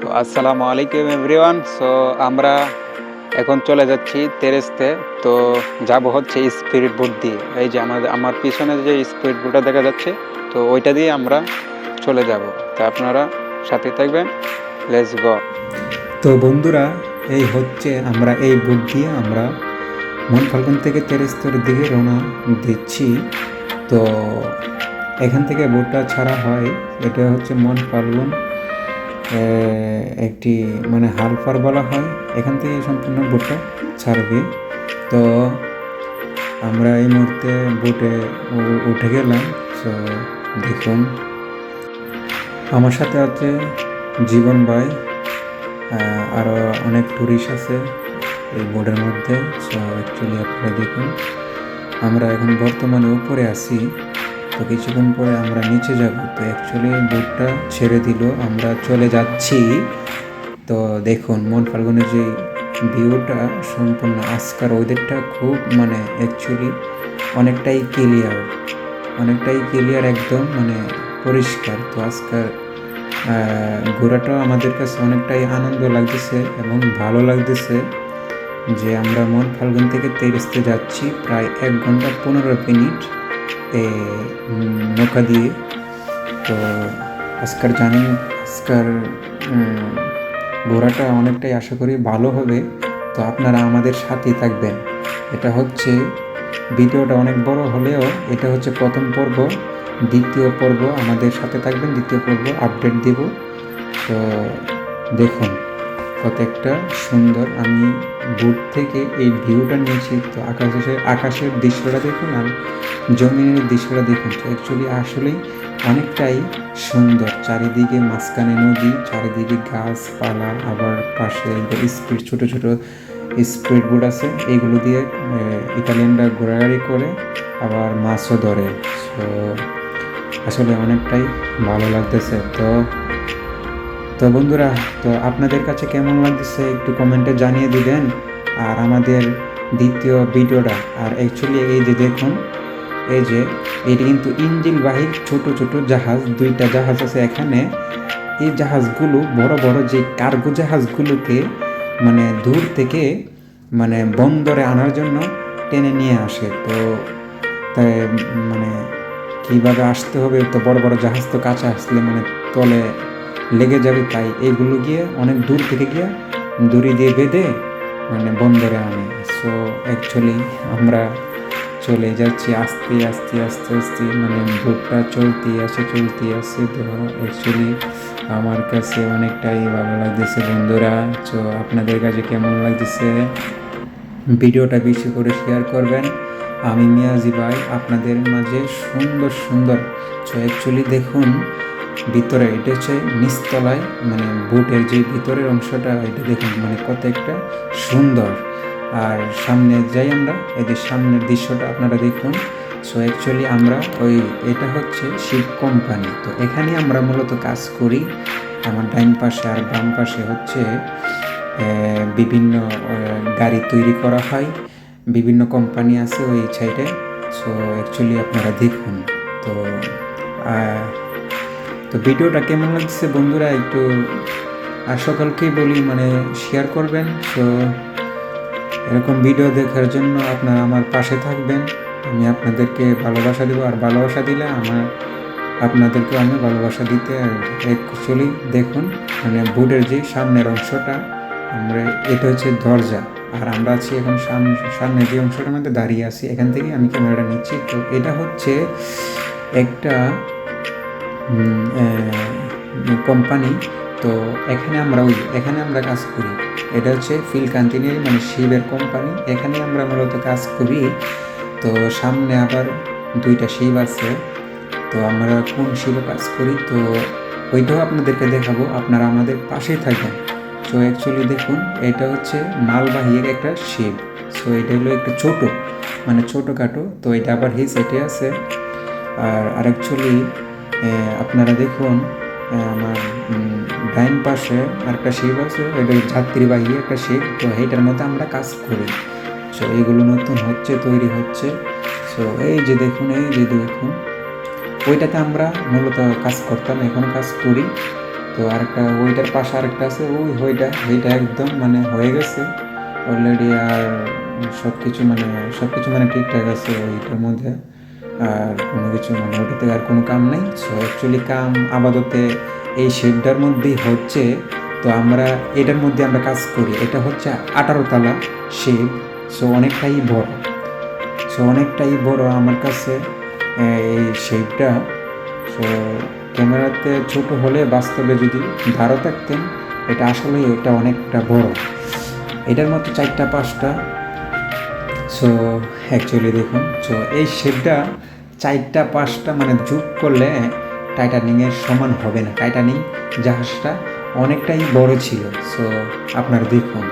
তো আসসালামু আলাইকুম এভরিওয়ান। সো আমরা এখন চলে যাচ্ছি তেরেস্তে। তো যাব হচ্ছে স্পিরিট বোট দিয়ে। এই যে আমাদের, আমার পিছনে যে স্পিরিট বোটটা দেখা যাচ্ছে, তো ওইটা দিয়ে আমরা চলে যাব। তো আপনারা সাথে থাকবেন। লেটস গো তো বন্ধুরা, এই হচ্ছে আমরা এই বুট দিয়ে আমরা মন ফাল্গুন থেকে তেরেস্তর দিকে রওনা দিচ্ছি। তো এখান থেকে বুটটা ছাড়া হয়, এটা হচ্ছে মন ফাল্গুন একটি মানে হালফার বলা হয়। এখান থেকে সম্পূর্ণ বুটটা ছাড়বে। তো আমরা এই মুহূর্তে বুটে উঠে গেলাম। তো দেখুন। আমার সাথে আছে জীবন ভাই আরও অনেক টুরিস্ট আছে এই বোর্ডের মধ্যে। সো অ্যাকচুয়ালি আপনারা দেখুন। আমরা এখন বর্তমানে উপরে আছি। তো কিছুক্ষণ পরে আমরা নিচে যাব। তো অ্যাকচুয়ালি বোর্ডটা ছেড়ে দিল আমরা চলে যাচ্ছি। তো দেখুন মন ফাল্গুনের যে ভিউটা সম্পূর্ণ আজকার ওয়েদারটা খুব মানে অ্যাকচুয়ালি অনেকটাই ক্লিয়ার অনেকটাই ক্লিয়ার একদম মানে পরিষ্কার। তো আজকার আহ, ঘোরাটাও আমাদের কাছে অনেকটাই আনন্দ লাগতেছে এবং ভালো লাগতেছে যে আমরা মন ফাল্গুন থেকে তেরস্তে যাচ্ছি প্রায় এক ঘণ্টা পনেরো মিনিট। এ, উম, নৌকা দিয়ে তো আজকার জানি আজকার ঘোরাটা অনেকটাই আশা করি ভালো হবে। তো আপনারা আমাদের সাথেই থাকবেন। এটা হচ্ছে ভিডিওটা অনেক বড় হলেও এটা হচ্ছে প্রথম পর্ব দ্বিতীয় পর্ব। আমাদের সাথে থাকবেন দ্বিতীয় পর্ব আপডেট দেব। তো দেখুন। কত একটা সুন্দর। আমি বুট থেকে এই ভিউটা নিয়েছি। তো আকাশে আকাশের দৃশ্যটা দেখুন আর জমিনের দৃশ্যটা দেখুন। অ্যাকচুয়ালি আসলেই অনেকটাই সুন্দর। চারিদিকে মাঝখানে নদী, চারিদিকে গাছপালা, আবার পাশে স্পিড ছোট ছোট স্পিড বোট আছে, এগুলো দিয়ে ইটালিয়ানরা ঘোরাঘুরি করে, আবার মাছও ধরে। সো আসলে অনেকটাই ভালো লাগতেছে। তো তো বন্ধুরা, তো আপনাদের কাছে কেমন লাগতেছে একটু কমেন্টে জানিয়ে দিবেন। আর আমাদের দ্বিতীয় ভিডিওটা, আর অ্যাকচুয়ালি এই যে দেখুন, এই যে, এটি কিন্তু ইঞ্জিল বাহিক ছোট ছোট জাহাজ, দুইটা জাহাজ আছে এখানে। এই জাহাজগুলো, বড় বড় যে কার্গো জাহাজগুলোকে মানে দূর থেকে মানে বন্দরে আনার জন্য টেনে নিয়ে আসে। তো তাই মানে কীভাবে আসতে হবে, তো বড় বড় জাহাজ তো কাছে আসলে মানে তলে লেগে যাবে তাই এইগুলো গিয়ে অনেক দূর থেকে গিয়ে দড়ি দিয়ে বেঁধে মানে বন্দরে আনে। সো অ্যাকচুয়ালি আমরা চলে যাচ্ছি আস্তে আস্তে আস্তে আস্তে মানে বোটটা চলতে আসে চলতে আসে। তো অ্যাকচুয়ালি আমার কাছে অনেকটাই ভালো লাগতেছে বন্ধুরা। তো আপনাদের কাছে কেমন লাগতেছে? ভিডিওটা বেশি করে শেয়ার করবেন। আমি মিয়াজি ভাই, আপনাদের মাঝে সুন্দর সুন্দর। তো অ্যাকচুয়ালি দেখুন ভিতরে এটা হচ্ছে নিচতলায় মানে বুটের যে ভিতরের অংশটা, এটা দেখুন মানে কত একটা সুন্দর। আর সামনে যাই আমরা এদের সামনের দৃশ্যটা আপনারা দেখুন। সো অ্যাকচুয়ালি আমরা ওই, এটা হচ্ছে শিব কোম্পানি তো এখানে আমরা মূলত কাজ করি। আমার ডাইন পাশে আর বাম পাশে হচ্ছে বিভিন্ন গাড়ি তৈরি করা হয়। বিভিন্ন কোম্পানি আছে ওই সাইডে সো অ্যাকচুয়ালি আপনারা দেখুন। তো তো ভিডিওটা কেমন লাগছে বন্ধুরা একটু আর সকলকেই বলি মানে শেয়ার করবেন। তো এরকম ভিডিও দেখার জন্য আপনারা আমার পাশে থাকবেন। আমি আপনাদেরকে ভালোবাসা দেবো আর ভালোবাসা দিলে আমার আপনাদেরকে আমি ভালোবাসা দিতে অ্যাকচুয়ালি দেখুন মানে বুটের যে সামনের অংশটা, আমরা, এটা হচ্ছে দরজা। আর আমরা আছি এখন সামনে সামনে যে অংশটার মধ্যে দাঁড়িয়ে আছি। এখান থেকে আমি ক্যামেরাটা নিচ্ছি। তো এটা হচ্ছে একটা কোম্পানি তো এখানে আমরা ওই, এখানে আমরা কাজ করি। এটা হচ্ছে ফিল কান্তিনির মানে শিবের কোম্পানি এখানে আমরা মূলত কাজ করি। তো সামনে আবার দুইটা শিব আছে। তো আমরা কোন শিবে কাজ করি? তো ওইটাও আপনাদেরকে দেখাবো। আপনারা আমাদের পাশেই থাকবেন সো অ্যাকচুয়ালি দেখুন, এটা হচ্ছে মালবাহীর একটা শিব। সো এটা হলো একটা ছোট মানে ছোটোখাটো। তো এটা আবার হিস এটে আছে। আর আর অ্যাকচুয়ালি আপনারা দেখুন আমার ডাইন পাশে আরেকটা শিব আছে, এটা যাত্রীবাহী একটা শিব তো এইটার মধ্যে আমরা কাজ করি। সো এইগুলো নতুন হচ্ছে, তৈরি হচ্ছে। সো এই যে দেখুন, এই যে দেখুন, ওইটাতে আমরা মূলত কাজ করতাম, এখন কাজ করি। তো আরেকটা, ওইটার পাশে আরেকটা আছে, ওই ওইটা ওইটা একদম মানে হয়ে গেছে। অলরেডি আর সব কিছু মানে সব কিছু মানে ঠিকঠাক আছে ওইটার মধ্যে। আর কোনো কিছু মানে ওটাতে আর কোনো কাম নেই। সো অ্যাকচুয়ালি কাম আপাততে এই শেডটার মধ্যেই হচ্ছে। তো আমরা এটার মধ্যে আমরা কাজ করি। এটা হচ্ছে আঠারো তালা শেড। সো অনেকটাই বড়। সো অনেকটাই বড় আমার কাছে এই শেডটা। সো ক্যামেরাতে ছোট হলে বাস্তবে যদি ধারও থাকতেন, এটা আসলে এটা অনেকটা বড়। এটার মতো চারটা পাঁচটা সো অ্যাকচুয়ালি দেখুন সো এই শেডটা চারটা, পাঁচটা মানে যোগ করলে টাইটানিংয়ের সমান হবে না। টাইটানিং জাহাজটা অনেকটাই বড় ছিল। সো আপনারা দেখুন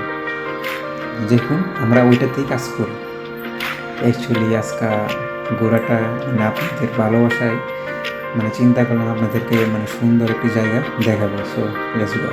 দেখুন, আমরা ওইটাতেই কাজ করি। অ্যাকচুয়ালি আজকা গোড়াটা মানে আপনাদের ভালোবাসায় মানে চিন্তা করলাম আপনাদেরকে মানে সুন্দর একটি জায়গা দেখাবো। So let's go